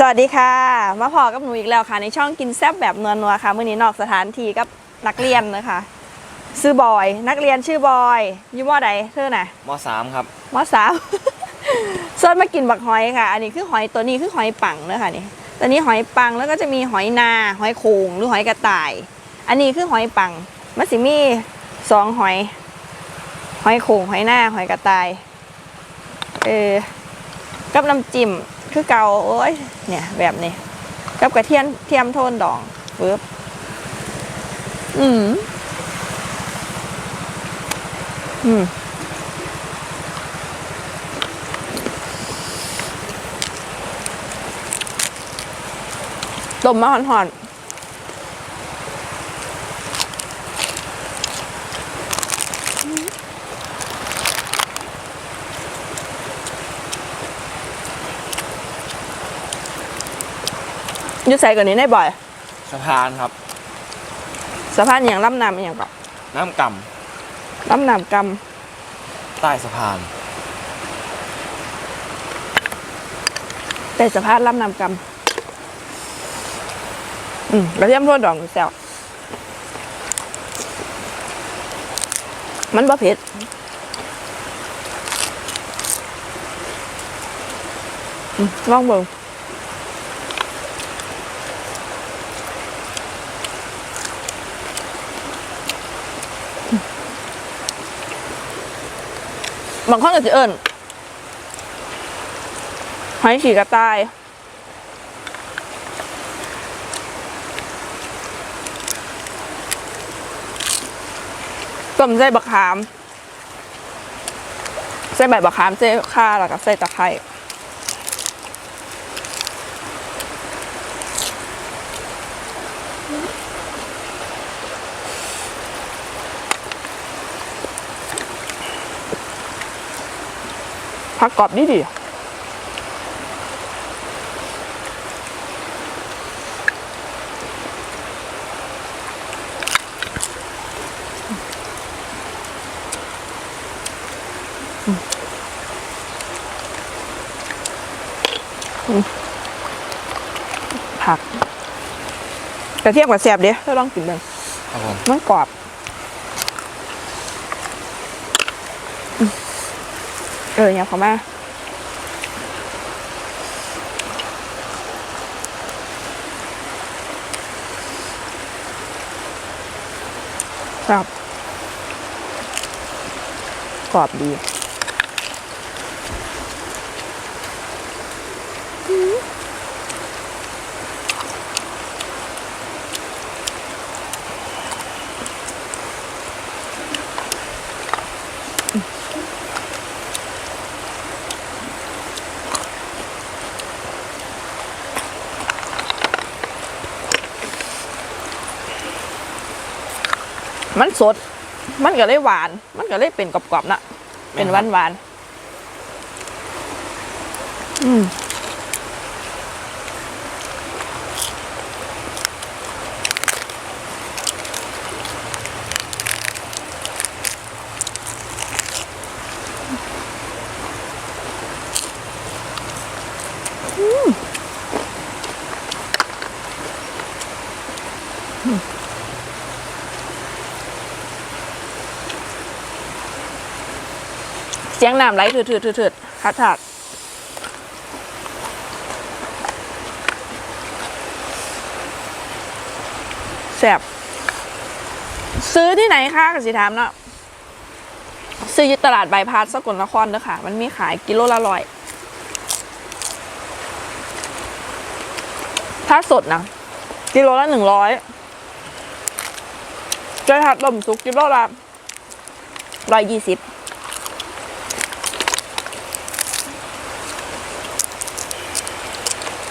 สวัสดีค่ะ มาพอกับหนูอีกแล้วค่ะ ในช่องกินแซ่บแบบนัวนัวๆค่ะมื่อนี้นอกสถานที่กับนักเรียนนะคะชื่อบอย นักเรียนชื่อบอยอยี่มอใดเธอน่ะมสามครับมอสาม ส่วนมากินบักหอยค่ะ อันนี้คือหอยตัวนี้คือหอยปังเนอะค่ะนี่ตัวนี้หอยปังแล้วก็จะมีหอยนา หอยโขงหรือหอยกระต่าย อันนี้คือหอยปังมันสิมีสองหอย หอยโขงหอยหน้าหอยกระต่ายเออกับน้ำจิ้ม คือเก่าโอ้ยเนี่ยแบบนี้กับกระเทียมเทียมโทนดองปึ๊บอืมอืมต้มมาหอนๆ อยุใส่กว่านี้ได้บ่อย สะพานครับ สะพานอย่างล่ำน้ำอหย่างก็น้ำกล่ำน้ำกำใต้สะพานำแต่สะพานล่ำน้ำกำอืมกระเทียมโทนดองแซวมันบ่เผ็ดอืมลองเบิ่ง บางคนก็จะเอิญหอยฉีกกระต่าย ต้มใส่บักขาม ใส่ใบบักขามใส่ข่าแล้วก็ใส่ตะไคร้ ผักกรอบดีดีผักกระเทียมกับแซ่บเด้ถ้าลองกินเบิ่งครับผมมันกรอบอืม เออเนี่ยเขามาครับกรอบดี มันสด มันก็เลยหวาน มันก็เลยเป็นกรอบๆนะเป็นหวานหวานๆอืม เสียงน้ำไหลถืดๆๆๆคัดถาดแสบซื้อที่ไหนคะกสิถามเนาะซื้อยู่ตลาดใบพาสสกลนครเด้อค่ะ มันมีขายกิโลละร้อย ถ้าสดนะ กิโลละหนึ่งร้อยจะถัดต้มสุกกิโลละร้อยยี่สิบ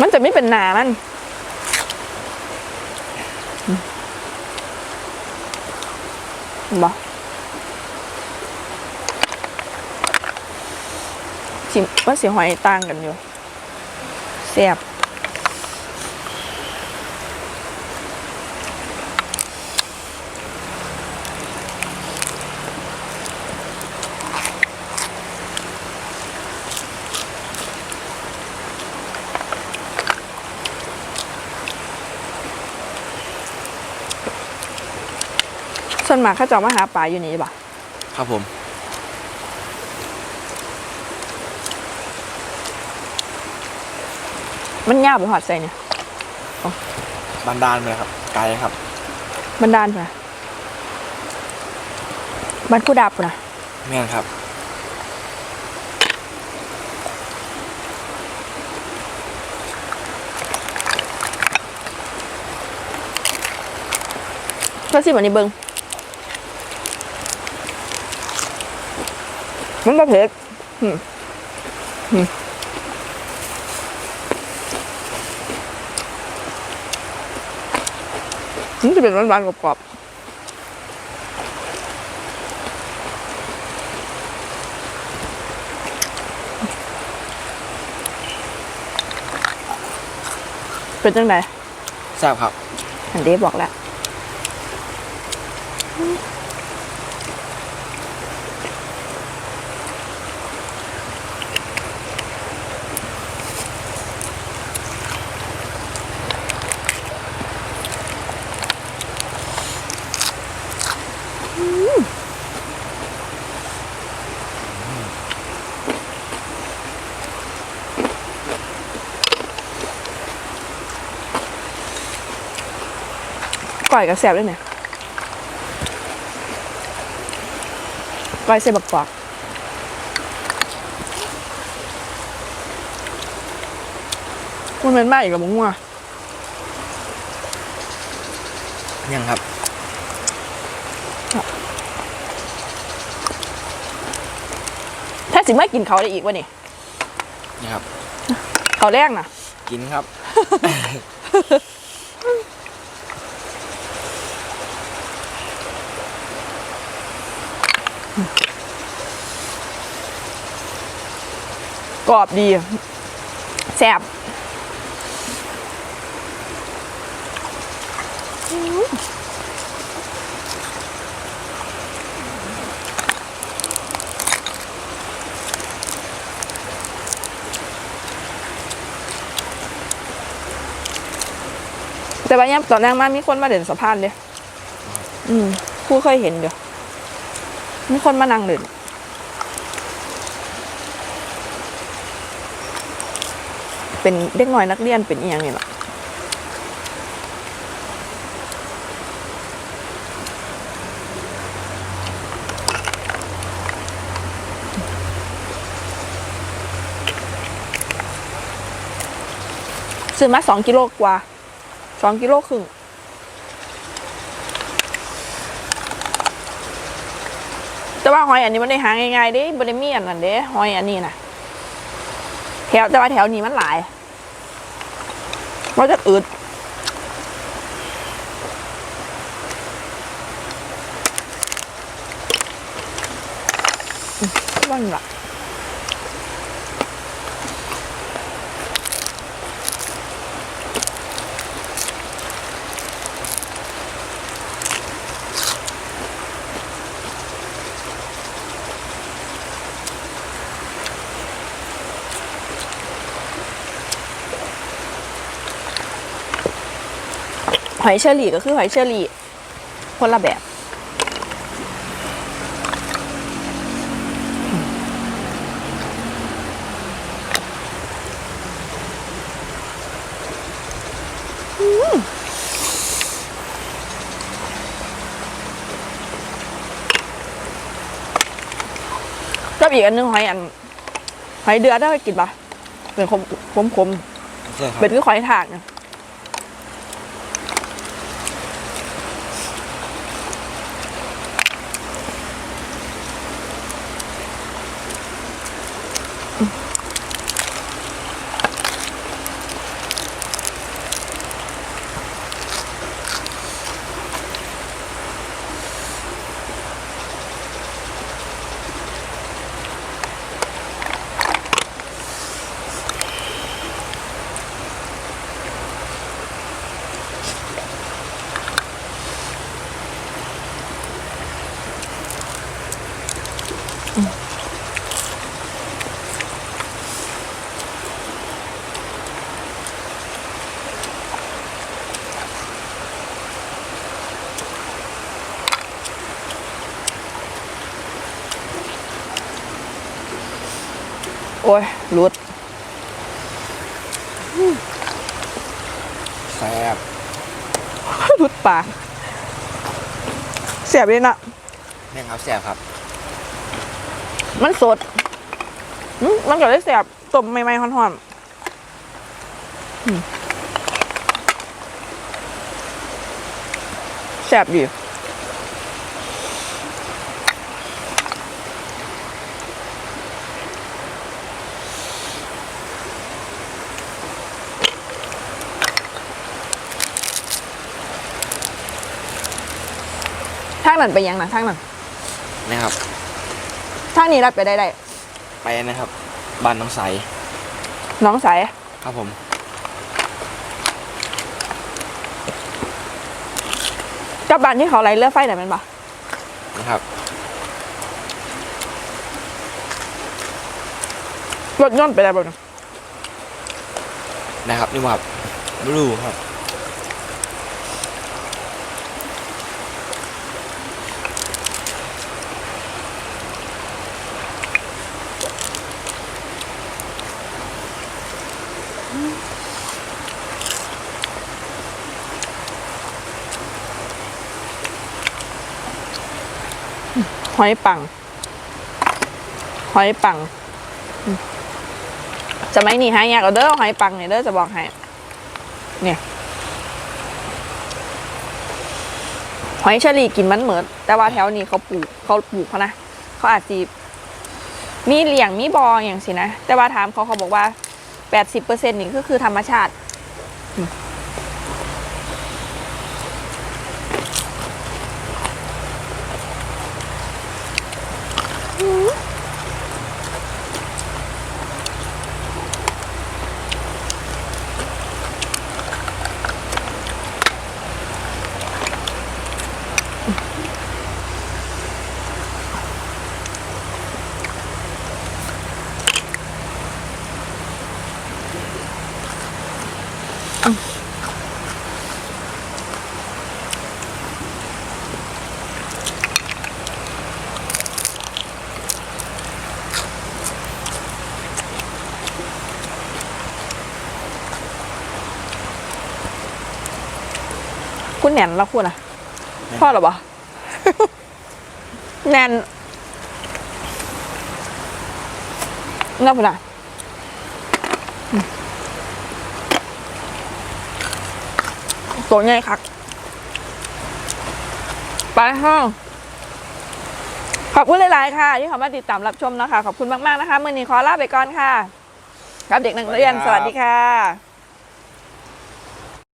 มันจะไม่เป็นหนามันบอกสิว่าสีหอยต่างกันอยู่เสียบ ส่วนมากเขาจะเอามาหาปลาอยู่นี่บ่ะครับผม มันยาวไปหอดใส่เนี่ยบันดาลไปเลยครับ ไกลครับ บันดาลไปบ้านผู้ดับนะแม่นครับ ก็สิวันนี้เบิง มันก็เผ็ดอืมอืมมันจะเป็นหวานๆกรอบๆเป็นจังไดแซ่บครับอันเดฟบอกแล้ว ก่อยกับแสบด้วยเนี่ยก่อยใส่บักกวากมันเป็นมากอีกกับมึงว่ะยังครับถ้าสิไม่กินเขาได้อีกวะนี่นี่ครับ เขาแรกนะกินครับ กรอบดีแสบแต่ว่าเนี่ยตอนแรกมามีคนมาเด่นสะพานเลยอืมผู้เคยเห็นเดี๋ยวมีคนมานั่งเด่น เป็นเด็กน้อยนักเรียนเป็นอีหยังนี่หรอซื้อมาสองกิโลกว่าสองกิโลครึ่งแต่ว่าหอยอันนี้มันได้หาง่ายๆเด้บริเมีอันนั้นเด้หอยอันนี้นะ แถวแต่ว่าแถวนี้มันหลายมันจะอืดอืมมันละ หอยเชอรี่ก็คือหอยเชอรี่คนละแบบแล้วอีกอันหนึงหอยอันหอยเดือดได้ไปกินปะเป็นคมคมคมใช่คๆรับเป็นคือหอยถากเนี่ย อ้ยรุดแซ่บรุดปากเสียบเลยนะแม่งครับแซ่บครับ มันสดอืมมันก็ได้เสียบต้มใหม่ๆหอนๆอืมแซ่บดี ทางนั้นไปยังนะทางนั้นนะครับทางนี้รับไปได้ได้ไปนะครับบ้านน้องใสน้องสายครับผม กับบ้านที่เขาไล่เลือดไฟไหนมันปะนะครับรถยนต์ไปได้บ่เนี่ยนะครับนี่ว่าบลูครับ หอยปัง หอยปัง จะไม่หนีหายากเอาเด้อหอยปังเนี่ยเด้อจะบอกให้ เนี่ย หอยเชอรี่กินมันเหมือนแต่ว่าแถวนี้เขาปลูกเขาปลูกเขานะเขาอาจจะมีเหลี่ยงมีบออย่างสินะ แต่ว่าถามเขาเขาบอกว่าแปดสิบเปอร์เซ็นต์นี่ก็คือธรรมชาติ คุณแหนนแล้วคุณอะ พ่อหรอปะแนนน่าพูดอะอืม ตัวใหญ่คักไปห้องขอบคุณหลาย ๆ ค่ะ ที่เขามาติดตามรับชมนะคะ ขอบคุณมาก ๆ นะคะ มือนี้ขอลาไปก่อนค่ะ ครับเด็กนักเรียน สวัสดีค่ะ